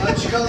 Hadi çıkalım.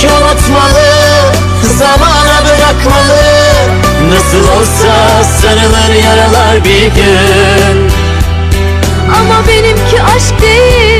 Ki unutmalı Zamana bırakmalı. Nasıl olsa sarılır yaralar bir gün. Ama benimki aşk değil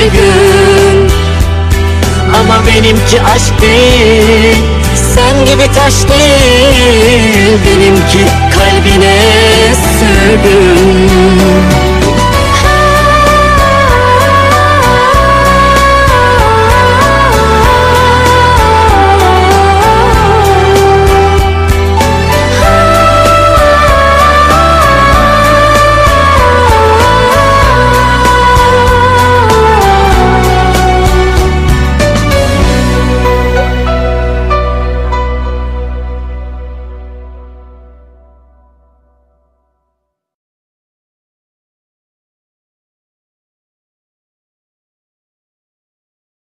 bir gün Ama benimki aşk değil Sen gibi taş değil. Benimki kalbine sürgün